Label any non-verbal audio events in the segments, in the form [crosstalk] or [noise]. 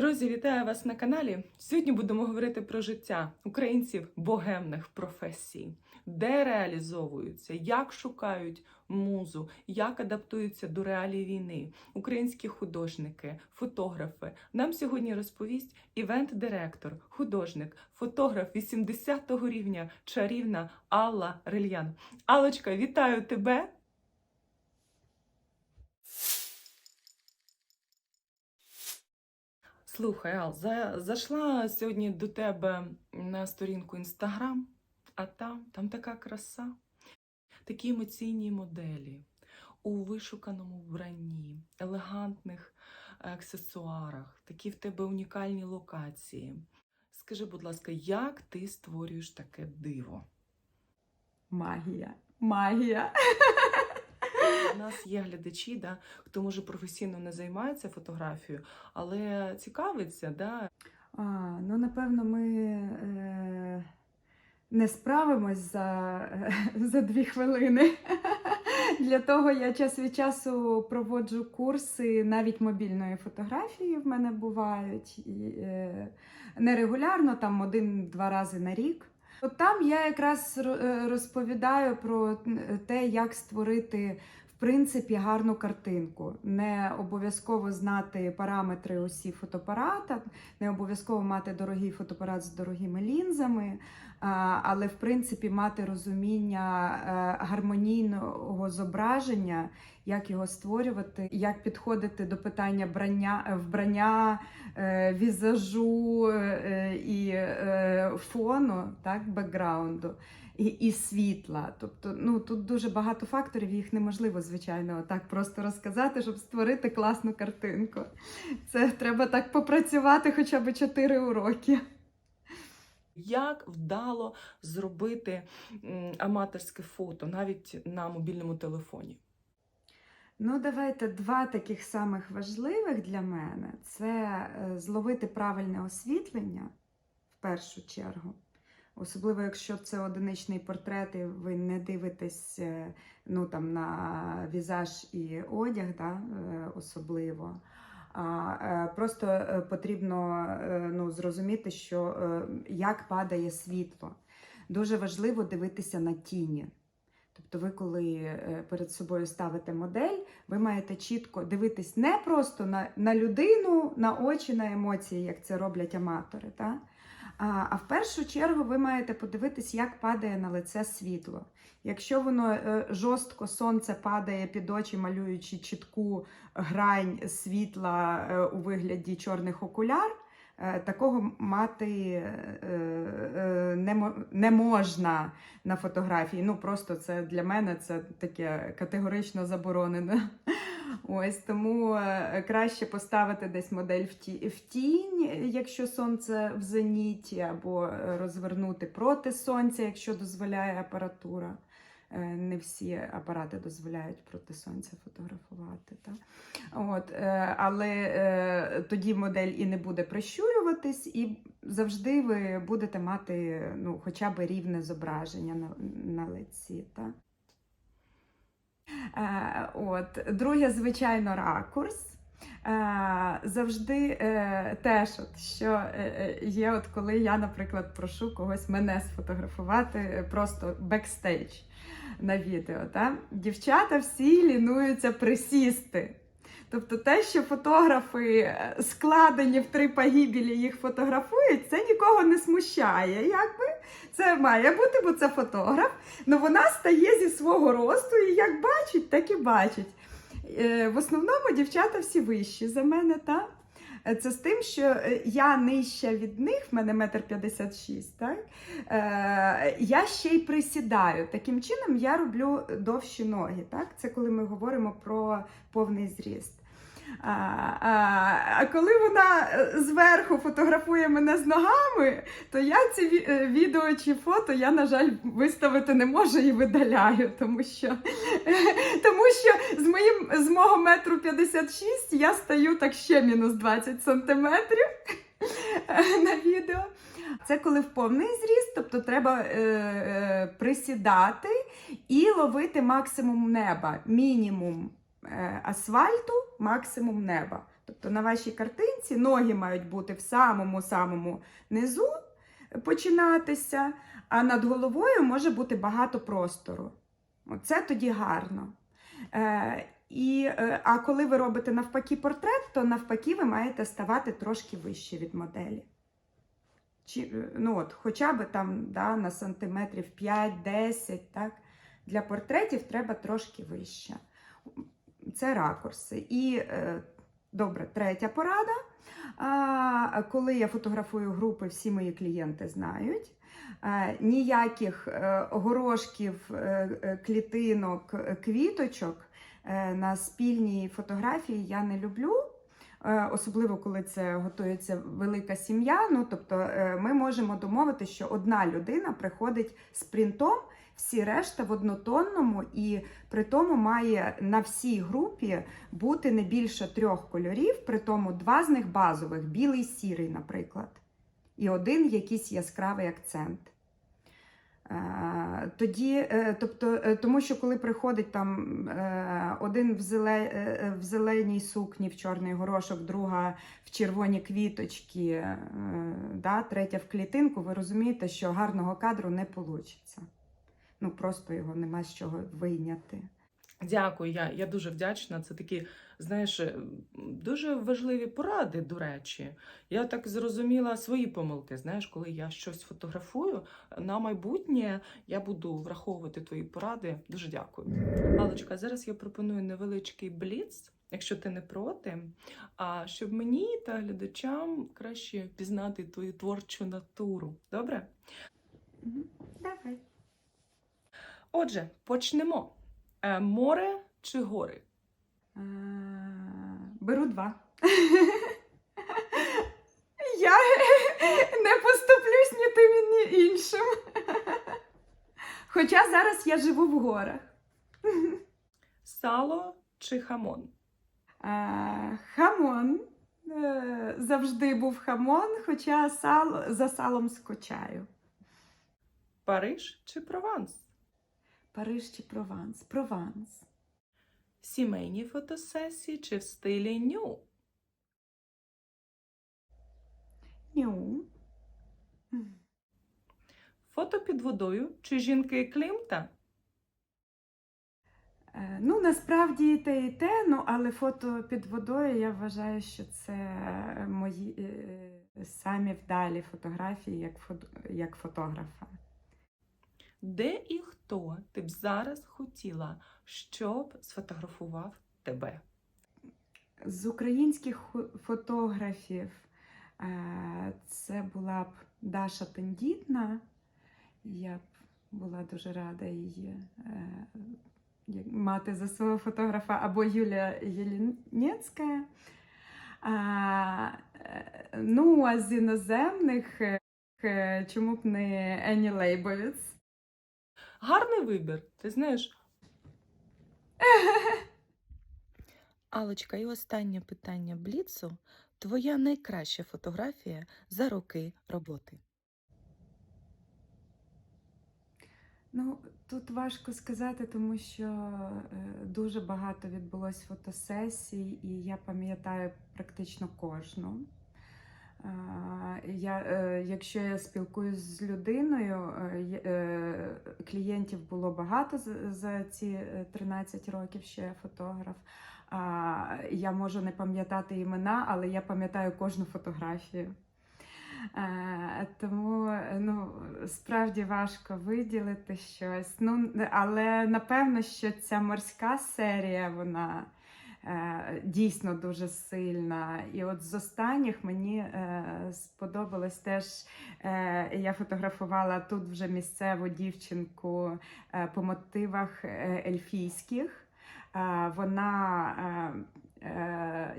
Друзі, вітаю вас на каналі. Сьогодні будемо говорити про життя українців богемних професій, де реалізовуються, як шукають музу, як адаптуються до реалій війни. Українські художники, фотографи. Нам сьогодні розповість івент-директор, художник, фотограф 80-го рівня, чарівна Алла Рильян. Алочка, вітаю тебе! Слухай, Ал, за, зайшла сьогодні до тебе на сторінку Інстаграм, а там, там така краса, такі емоційні моделі у вишуканому вбранні, елегантних аксесуарах, такі в тебе унікальні локації. Скажи, будь ласка, як ти створюєш таке диво? Магія. Магія. [laughs] У нас є глядачі, да, хто може професійно не займається фотографією, але цікавиться, да, А, ну, напевно, ми е, не справимось за, е, за дві хвилини. Для того я час від часу проводжу курси навіть мобільної фотографії в мене бувають. І, е, нерегулярно, там один-два рази на рік. От там я якраз е, розповідаю про те, як створити принципі гарну картинку. Не обов'язково знати параметри усі фотоапарата, не обов'язково мати дорогий фотоапарат з дорогими лінзами, але в принципі мати розуміння е, гармонійного зображення, як його створювати, як підходити до питання брання, вбрання, е, візажу е, і фону, так, бекграунду. І, і світла. Тобто, ну тут дуже багато факторів, їх неможливо, звичайно, так просто розказати, щоб створити класну картинку. Це треба так попрацювати хоча б 4 уроки. Як вдало зробити аматорське фото навіть на мобільному телефоні? Ну, давайте два таких самих важливих для мене це е, зловити правильне освітлення в першу чергу. Особливо, якщо це одиничний портрет, і ви не дивитесь е, ну, там, на візаж і одяг, да, е, особливо. А, е, просто потрібно ну, зрозуміти, що як падає світло. Дуже важливо дивитися на тіні. Тобто, ви, коли перед собою ставите модель, ви маєте чітко дивитись не просто на, на людину, на очі, на емоції, як це роблять аматори. Та? А, в першу чергу ви маєте подивитись, як падає на лице світло. Якщо воно е, жорстко сонце падає під очі, малюючи чітку грань світла е, у вигляді чорних окуляр, е, такого мати не можна на фотографії. Ну просто це для мене це таке категорично заборонено. Ось тому е, краще поставити десь модель в, ті, в тінь, якщо сонце в зеніті, або е, розвернути проти сонця, якщо дозволяє апаратура. Е, Не всі апарати дозволяють проти сонця фотографувати. Так? От, але тоді модель і не буде прищурюватись, і завжди ви будете мати ну, хоча б рівне зображення на, на лиці. Так? Е, от. Друге, звичайно, ракурс. Е, завжди е, теж, от, що є, от коли я, наприклад, прошу когось мене сфотографувати просто бекстейдж на відео. Та? Дівчата всі лінуються присісти. Тобто те, що фотографи е, складені в три погибелі їх фотографують, це нікого не смущає. Якби це має бути, бо це фотограф. Ну вона стає зі свого росту і як бачить, так і бачить. Е, В основному дівчата всі вищі за мене, та? Е, Це з тим, що я нижча від них, в мене метр п'ятдесят шість, так? Е, я ще й присідаю. Таким чином я роблю довші ноги. Так? Це коли ми говоримо про повний зріст. А, а, коли вона е, зверху фотографує мене з ногами, то я ці е, відео чи фото я, на жаль, виставити не можу і видаляю, тому що, [laughs] тому що з, моїм, з мого метру 56 я стаю так ще мінус 20 сантиметрів [laughs] на відео. Це коли в повний зріст, тобто треба е, е, присідати і ловити максимум неба, мінімум е, асфальту, максимум неба. Тобто на вашій картинці ноги мають бути в самому-самому низу починатися, а над головою може бути багато простору. Це тоді гарно. Е, і, е, а коли ви робите навпаки портрет, то навпаки ви маєте ставати трошки вище від моделі. Чи, е, ну от, хоча б там да, на сантиметрів 5-10. Так? Для портретів треба трошки вище. Це ракурси. І е, добре, третя порада. Коли я фотографую групи, всі мої клієнти знають. Е, ніяких е, горошків, клітинок, квіточок на спільній фотографії я не люблю. Особливо, коли це готується велика сім'я. Ну, тобто ми можемо домовити, що одна людина приходить з принтом, всі решта в однотонному, і при тому має на всій групі бути не більше трьох кольорів, при тому два з них базових білий сірий, наприклад, і один якийсь яскравий акцент. Е, Тоді, е, тобто, е, тому що коли приходить там один в, зеле, в зеленій сукні, в чорний горошок, друга в червоні квіточки, да, третя в клітинку, ви розумієте, що гарного кадру не вийде. Ну просто його нема з чого вийняти. Дякую, я, я дуже вдячна. Це такі, знаєш, е, дуже важливі поради, до речі. Я так зрозуміла свої помилки. Знаєш, коли я щось фотографую на майбутнє, я буду враховувати твої поради. Дуже дякую. Алочка, зараз я пропоную невеличкий бліц, якщо ти не проти. А щоб мені та глядачам краще пізнати твою творчу натуру. Добре? Давай. Отже, почнемо. Е, море чи гори? Е, Беру два. [laughs] Я не поступлюсь ні тим, ні іншим. Хоча зараз я живу в горах. Сало чи хамон? Е, Хамон. Завжди був хамон, хоча сал, за салом скочаю. Париж чи Прованс? Париж чи Прованс? Прованс. Сімейні фотосесії чи в стилі ню? Ню. Фото під водою чи жінки Клімта? Е, Ну, насправді і те, і те, ну, але фото під водою я вважаю, що це мої е, самі вдалі фотографії як, фото, як фотографа. Де і хто ти б зараз хотіла, щоб сфотографував тебе? З українських фотографів е, це була б Даша Тендітна. Я б була дуже рада її е, мати за свого фотографа або Юлія Єлінецька. Е, ну, а з іноземних чому б не Ені Лейбовіц? Гарний вибір, ти знаєш. [laughs] Алочка, і останнє питання Бліцу. Твоя найкраща фотографія за роки роботи. Ну, тут важко сказати, тому що е, дуже багато відбулось фотосесій, і я пам'ятаю практично кожну. Я, е, якщо я спілкуюсь з людиною, е, е, клієнтів було багато за, ці е, 13 років, що я фотограф. Я можу не пам'ятати імена, але я пам'ятаю кожну фотографію. Тому ну, справді важко виділити щось. Ну, але напевно, що ця морська серія, вона дійсно дуже сильна. І от з останніх мені е, сподобалось теж, е, я фотографувала тут вже місцеву дівчинку е, по мотивах е, ельфійських. Е, Вона е, е,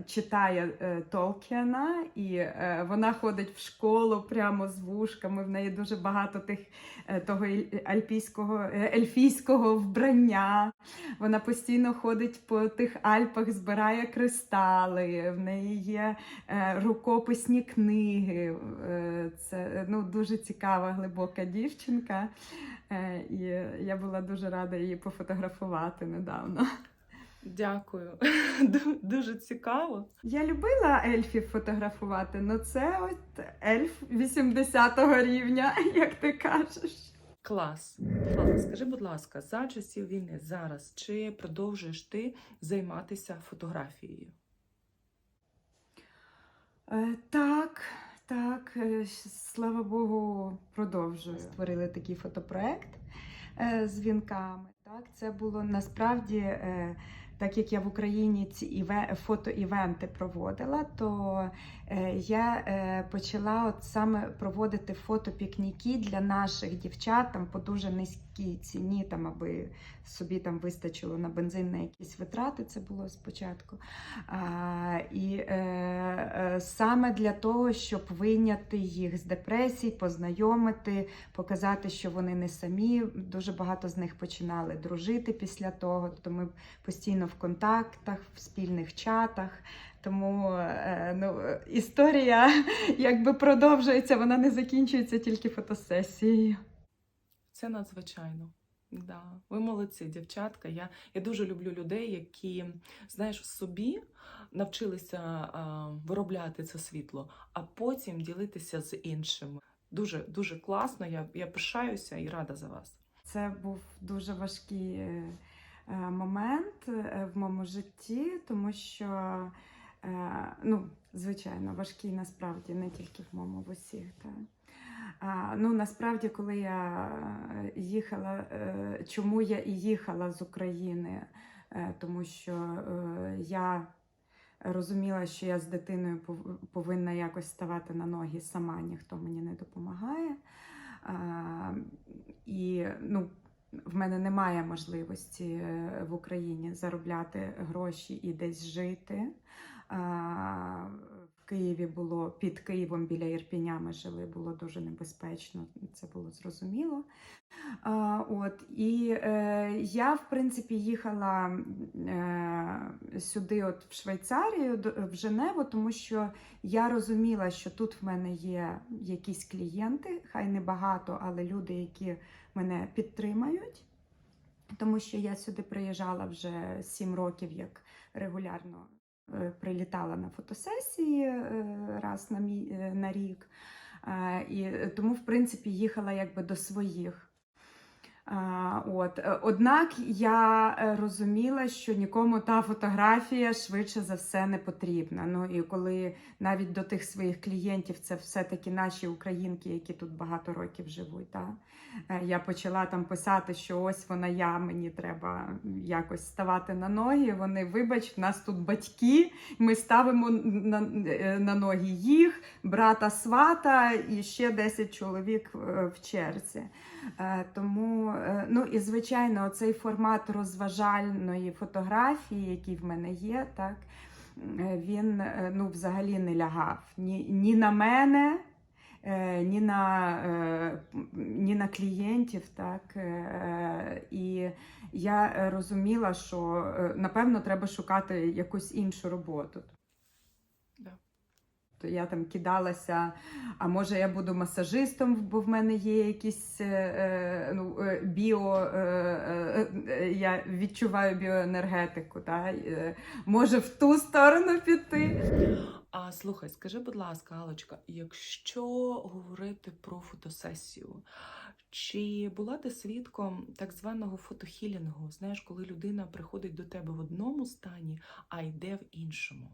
читає е, Толкіна, і е, вона ходить в школу прямо з вушками. В неї дуже багато тих е, того альпійського, е, ельфійського вбрання. Вона постійно ходить по тих Альпах, збирає кристали. В неї є е, рукописні книги. Е, Це ну, дуже цікава, глибока дівчинка. Е, І я була дуже рада її пофотографувати недавно. Дякую. [laughs] Дуже цікаво. Я любила ельфів фотографувати, але це от ельф 80-го рівня, [laughs] як ти кажеш. Клас. Клас. Скажи, будь ласка, за часів війни зараз чи продовжуєш ти займатися фотографією? Е, Так, так, е, слава Богу, продовжую. Створили такий фотопроект е, з вінками. Так, це було насправді, е, так як я в Україні ці іве- фотоівенти проводила, то е, я е, почала от саме проводити фотопікніки для наших дівчат там по дуже низькій ціні, там аби собі там вистачило на бензин на якісь витрати. Це було спочатку. А, і е, е, саме для того, щоб вийняти їх з депресій, познайомити, показати, що вони не самі. Дуже багато з них починали дружити після того. Тобто ми постійно в контактах, в спільних чатах. Тому е, ну, історія якби продовжується, вона не закінчується тільки фотосесією. Це надзвичайно. Да. Ви молодці, дівчатка. Я, я дуже люблю людей, які, знаєш, собі навчилися а, виробляти це світло, а потім ділитися з іншими. Дуже дуже класно. Я, я пишаюся і рада за вас. Це був дуже важкий е, момент е, в моєму житті, тому що, е, ну, звичайно, важкий насправді не тільки в моєму в усіх. Та. А, ну, насправді, коли я е, їхала, е, чому я і їхала з України, Е, тому що е, я розуміла, що я з дитиною повинна якось ставати на ноги сама, ніхто мені не допомагає. І ну, в мене немає можливості е, в Україні заробляти гроші і десь жити. Києві було під Києвом біля Ірпіня ми жили, було дуже небезпечно, це було зрозуміло. А, от, і е, я, в принципі, їхала е, сюди, от в Швейцарію, в Женеву, тому що я розуміла, що тут в мене є якісь клієнти, хай не багато, але люди, які мене підтримають. Тому що я сюди приїжджала вже сім років, як регулярно прилітала на фотосесії е, раз на, мі... е, на рік. Е, І тому, в принципі, їхала якби до своїх. От. е, Однак я е, розуміла, що нікому та фотографія швидше за все не потрібна. Ну і коли навіть до тих своїх клієнтів це все-таки наші українки, які тут багато років живуть. Та? е, Я почала там писати, що ось вона я, мені треба якось ставати на ноги. Вони, вибач, в нас тут батьки, ми ставимо на, на ноги їх, брата свата і ще 10 чоловік в черзі. Е, Тому, е, ну і звичайно, цей формат розважальної фотографії, який в мене є, так, е, він ну, взагалі не лягав ні, ні на мене, ні на, ні на клієнтів. Так, і я розуміла, що напевно треба шукати якусь іншу роботу. Да. То я там кидалася, а може я буду масажистом, бо в мене є якісь е, е, ну, е, біо, е, е, я відчуваю біоенергетику. Та? Може в ту сторону піти. А слухай, скажи, будь ласка, Алочка, якщо говорити про фотосесію, чи була ти свідком так званого фотохілінгу? Знаєш, коли людина приходить до тебе в одному стані, а йде в іншому?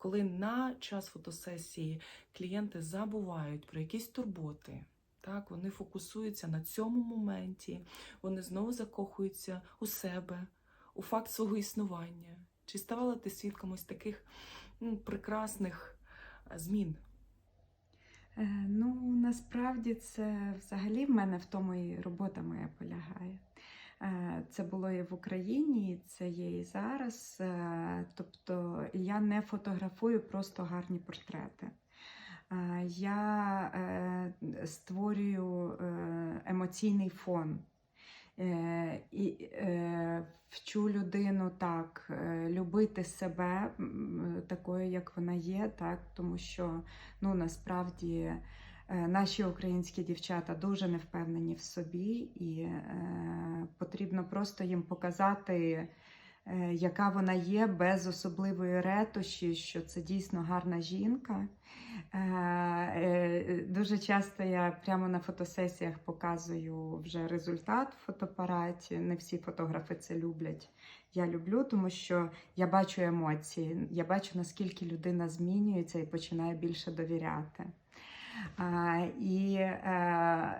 Коли на час фотосесії клієнти забувають про якісь турботи, так, вони фокусуються на цьому моменті, вони знову закохуються у себе, у факт свого існування. Чи ставала ти свідком ось таких ну, прекрасних е, змін? Е, Ну, насправді це взагалі в мене в тому і робота моя полягає. Е, Це було і в Україні, це є і зараз. Е, Тобто я не фотографую просто гарні портрети. Е, Я створюю емоційний фон. І вчу людину так, любити себе такою, як вона є, так, тому що ну, насправді наші українські дівчата дуже не впевнені в собі, і е, потрібно просто їм показати е, яка вона є без особливої ретуші, що це дійсно гарна жінка. Е, е, Дуже часто я прямо на фотосесіях показую вже результат в фотоапараті. Не всі фотографи це люблять. Я люблю, тому що я бачу емоції, я бачу, наскільки людина змінюється і починає більше довіряти. І е,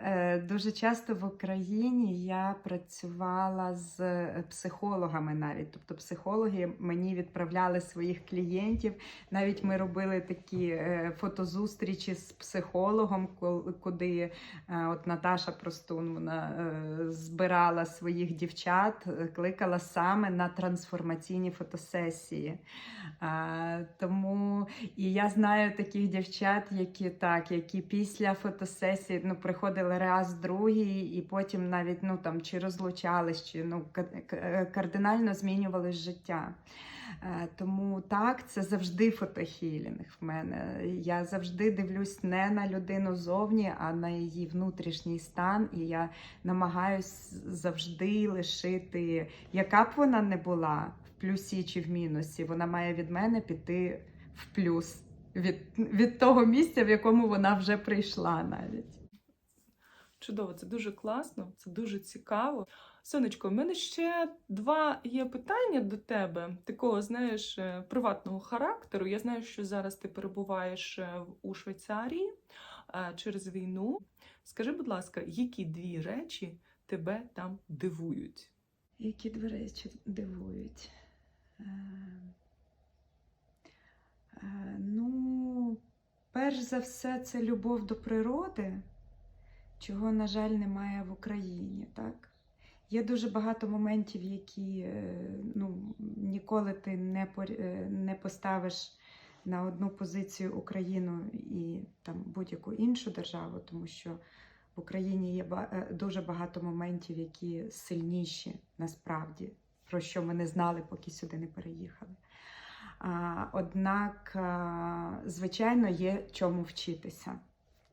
е, дуже часто в Україні я працювала з психологами навіть. Тобто психологи мені відправляли своїх клієнтів. Навіть ми робили такі е, фотозустрічі з психологом, куди е, от Наташа Простун вона е, збирала своїх дівчат, е, кликала саме на трансформаційні фотосесії. Тому і я знаю таких дівчат, які так, які після фотосесії ну, приходили раз, другий, і потім навіть ну, там, чи розлучались, чи ну, кардинально змінювалось життя. Е, Тому так, це завжди фотохілінг в мене. Я завжди дивлюсь не на людину зовні, а на її внутрішній стан. І я намагаюсь завжди лишити, яка б вона не була, в плюсі чи в мінусі, вона має від мене піти в плюс від, від того місця, в якому вона вже прийшла навіть. Чудово, це дуже класно, це дуже цікаво. Сонечко, в мене ще два є питання до тебе, такого, знаєш, е, приватного характеру. Я знаю, що зараз ти перебуваєш е, у Швейцарії е, через війну. Скажи, будь ласка, які дві речі тебе там дивують? Які дві речі дивують? Е, Ну, перш за все, це любов до природи, чого, на жаль, немає в Україні. Так? Є дуже багато моментів, які е, ну, ніколи ти не, е, не поставиш на одну позицію Україну і там будь-яку іншу державу, тому що в Україні є дуже багато моментів, які сильніші насправді, про що ми не знали, поки сюди не переїхали. Однак, звичайно, є чому вчитися.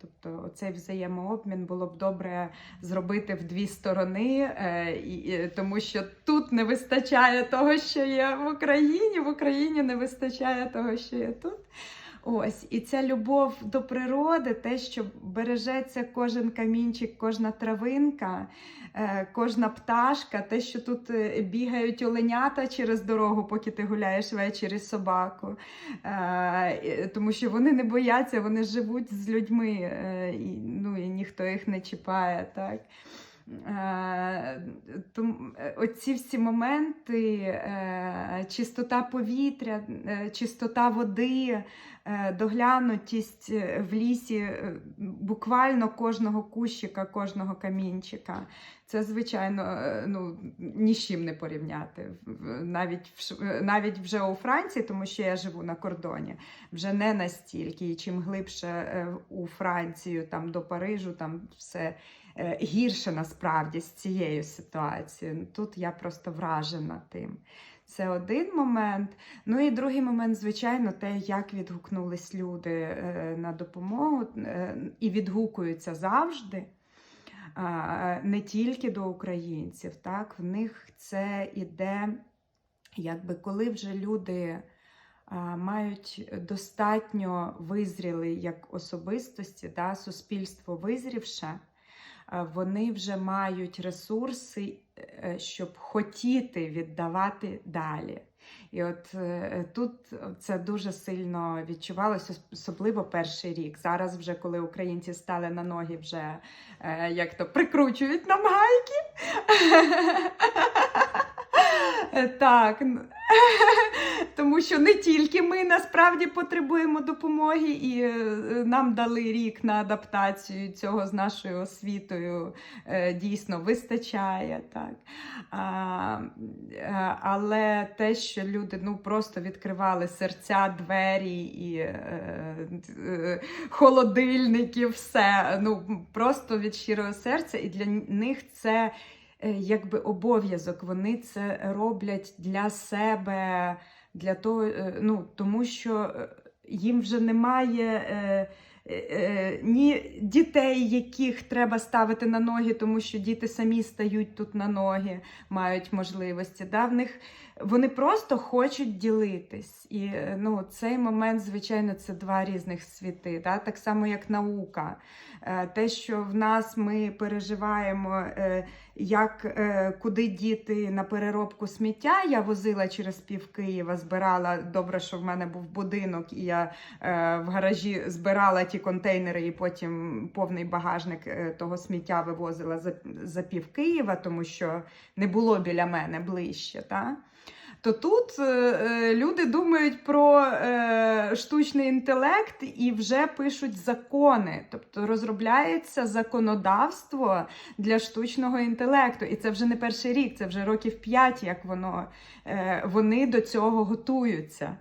Тобто, оцей взаємообмін було б добре зробити в дві сторони, е, тому що тут не вистачає того, що є в Україні, в Україні не вистачає того, що є тут. Ось, і ця любов до природи, те, що бережеться кожен камінчик, кожна травинка, е, кожна пташка, те, що тут е, бігають оленята через дорогу, поки ти гуляєш ввечері з собаку. Е, Тому що вони не бояться, вони живуть з людьми, ну, і ніхто їх не чіпає. Так? Е, е, оці всі моменти, е, чистота повітря, чистота води, доглянутість в лісі буквально кожного кущика, кожного камінчика. Це, звичайно, ну, ні з чим не порівняти. Навіть, навіть вже у Франції, тому що я живу на кордоні, вже не настільки. І чим глибше у Францію, там до Парижу, там все гірше насправді з цією ситуацією. Тут я просто вражена тим. Це один момент. Ну і другий момент, звичайно, те, як відгукнулись люди е, на допомогу е, і відгукуються завжди. Не тільки до українців, так в них це іде, якби коли вже люди мають достатньо визріли як особистості, да, суспільство визрівше, вони вже мають ресурси, е, щоб хотіти віддавати далі. І от е, тут це дуже сильно відчувалося, особливо перший рік. Зараз, вже коли українці стали на ноги, вже е, як то прикручують нам гайки. [laughs] Е, Так, [laughs] тому що не тільки ми насправді потребуємо допомоги, і е, нам дали рік на адаптацію цього з нашою освітою е, дійсно вистачає. Так. А, але те, що люди ну, просто відкривали серця, двері і холодильники, все ну, просто від щирого серця, і для них це якби обов'язок. Вони це роблять для себе, для того, е, ну, тому що е, їм вже немає. е, е, ні дітей, яких треба ставити на ноги, тому що діти самі стають тут на ноги, мають можливості. Да? В них вони просто хочуть ділитись. І е, ну, цей момент, звичайно, це два різних світи. Да? Так само, як наука. Е, Те, що в нас ми переживаємо, е, як е, куди діти на переробку сміття. Я возила через пів Києва, збирала. Добре, що в мене був будинок, і я е, в гаражі збирала ті контейнери, і потім повний багажник е, того сміття вивозила за, за пів Києва, тому що не було біля мене ближче. Та? То тут е, е, люди думають про е, штучний інтелект і вже пишуть закони, тобто розробляється законодавство для штучного інтелекту. І це вже не перший рік, це вже років п'ять, як воно, е, вони до цього готуються.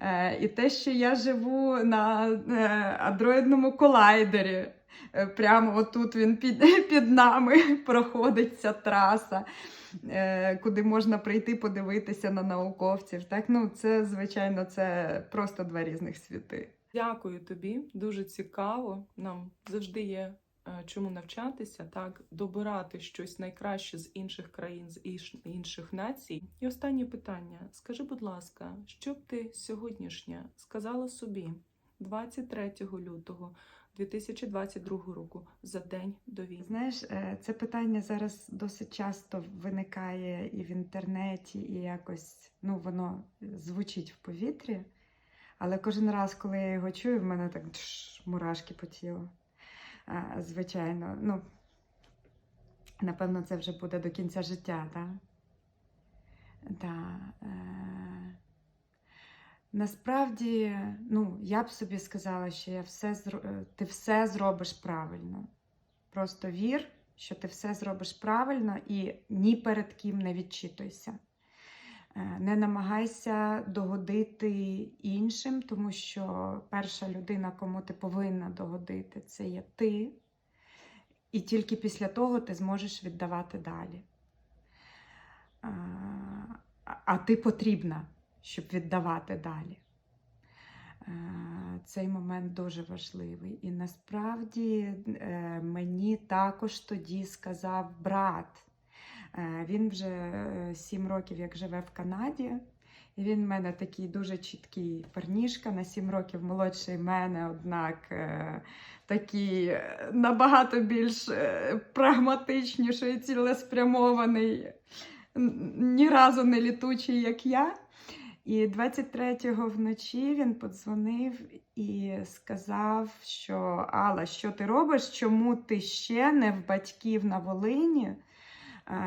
Е, і те, що я живу на е, андроїдному колайдері. е, Прямо отут він під, [laughs] під нами проходить ця траса, куди можна прийти подивитися на науковців. Так, ну це звичайно, це просто два різних світи. Дякую тобі, дуже цікаво. Нам завжди є е, чому навчатися, так, добирати щось найкраще з інших країн, з інших націй. І останнє питання: скажи, будь ласка, що б ти сьогоднішня сказала собі 23 лютого 2022 року за день до війни? Знаєш, е, це питання зараз досить часто виникає і в інтернеті, і якось ну, воно звучить в повітрі. Але кожен раз, коли я його чую, в мене так тш, мурашки по тілу. Звичайно, ну, напевно, це вже буде до кінця життя, так? Да, е... Насправді, ну, я б собі сказала, що я все е, ти все зробиш правильно. Просто вір, що ти все зробиш правильно і ні перед ким не відчитуйся. Е, Не намагайся догодити іншим, тому що перша людина, кому ти повинна догодити, це є ти. І тільки після того ти зможеш віддавати далі. А, а ти потрібна, щоб віддавати далі. Е, Цей момент дуже важливий. І насправді е, мені також тоді сказав брат. Е, Він вже сім років як живе в Канаді. І він в мене такий дуже чіткий парнішка, на сім років молодший мене, однак такий набагато більш прагматичніший, цілеспрямований, ні разу не літучий, як я. І 23-го вночі він подзвонив і сказав, що Алла, що ти робиш? Чому ти ще не в батьків на Волині?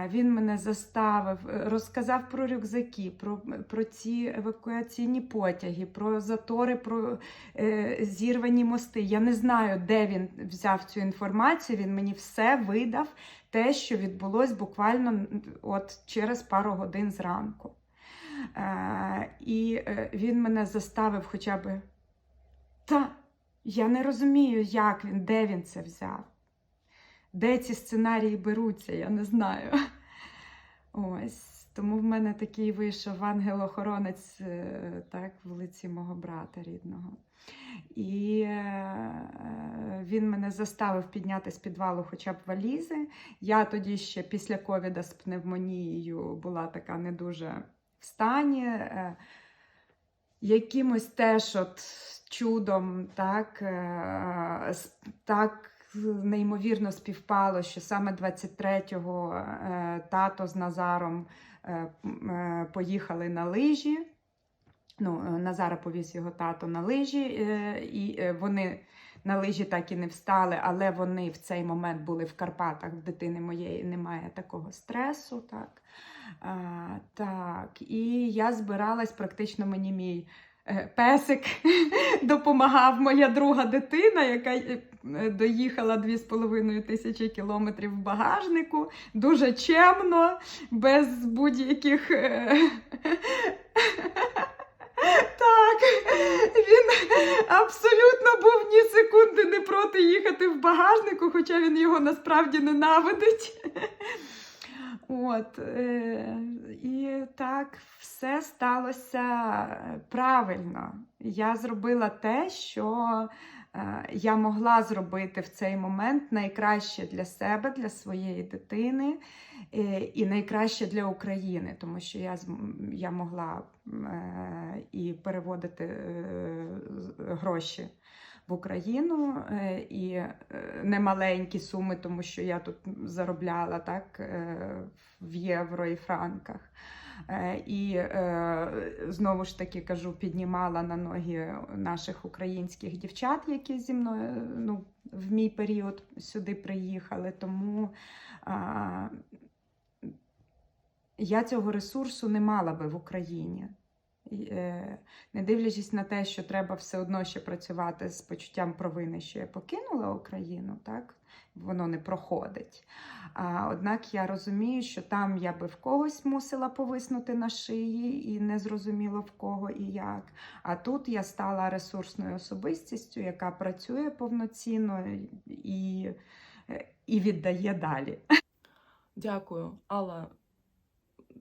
Він мене заставив, е, розказав про рюкзаки, про, про ці евакуаційні потяги, про затори, про е, зірвані мости. Я не знаю, де він взяв цю інформацію. Він мені все видав, те, що відбулось буквально от через пару годин зранку. Е, і е, він мене заставив хоча б. Та, я не розумію, як він, де він це взяв. Де ці сценарії беруться, я не знаю. Ось. Тому в мене такий вийшов ангел-охоронець е, так, в лиці мого брата рідного. І він мене заставив підняти з підвалу хоча б валізи. Я тоді ще після ковіда з пневмонією була така не дуже стані. Е, якимось теж от чудом, так, е, так неймовірно співпало, що саме 23-го е, тато з Назаром поїхали на лижі. Ну, Назара повіз його тато на лижі, і вони на лижі так і не встали, але вони в цей момент були в Карпатах. В дитини моєї немає такого стресу. Так, а, так. І я збиралась, практично мені мій е, песик [laughs] допомагав моя друга дитина, яка е, е, доїхала 2,5 тисячі кілометрів в багажнику, дуже чемно, без будь-яких. [laughs] Так, він абсолютно був ні секунди не проти їхати в багажнику, хоча він його насправді ненавидить. От, е, і так, все сталося правильно. Я зробила те, що е, я могла зробити в цей момент найкраще для себе, для своєї дитини е, і найкраще для України, тому що я, я могла е, і переводити е, гроші в Україну е, і е, немаленькі суми, тому що я тут заробляла так е, в євро і франках. Е, І е, знову ж таки кажу, піднімала на ноги наших українських дівчат, які зі мною ну, в мій період сюди приїхали. Тому я цього ресурсу не мала би в Україні. Е, Не дивлячись на те, що треба все одно ще працювати з почуттям провини, що я покинула Україну, так воно не проходить. А, однак я розумію, що там я би в когось мусила повиснути на шиї, і не зрозуміло в кого і як. А тут я стала ресурсною особистістю, яка працює повноцінно і, і віддає далі. Дякую, Алла.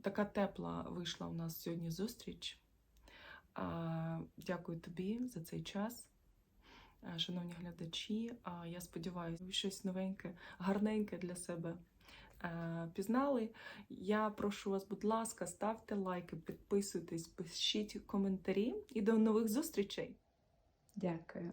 Така тепла вийшла у нас сьогодні зустріч. Дякую тобі за цей час. Шановні глядачі, я сподіваюся, ви щось новеньке, гарненьке для себе е, пізнали. Я прошу вас, будь ласка, ставте лайки, підписуйтесь, пишіть коментарі і до нових зустрічей. Дякую.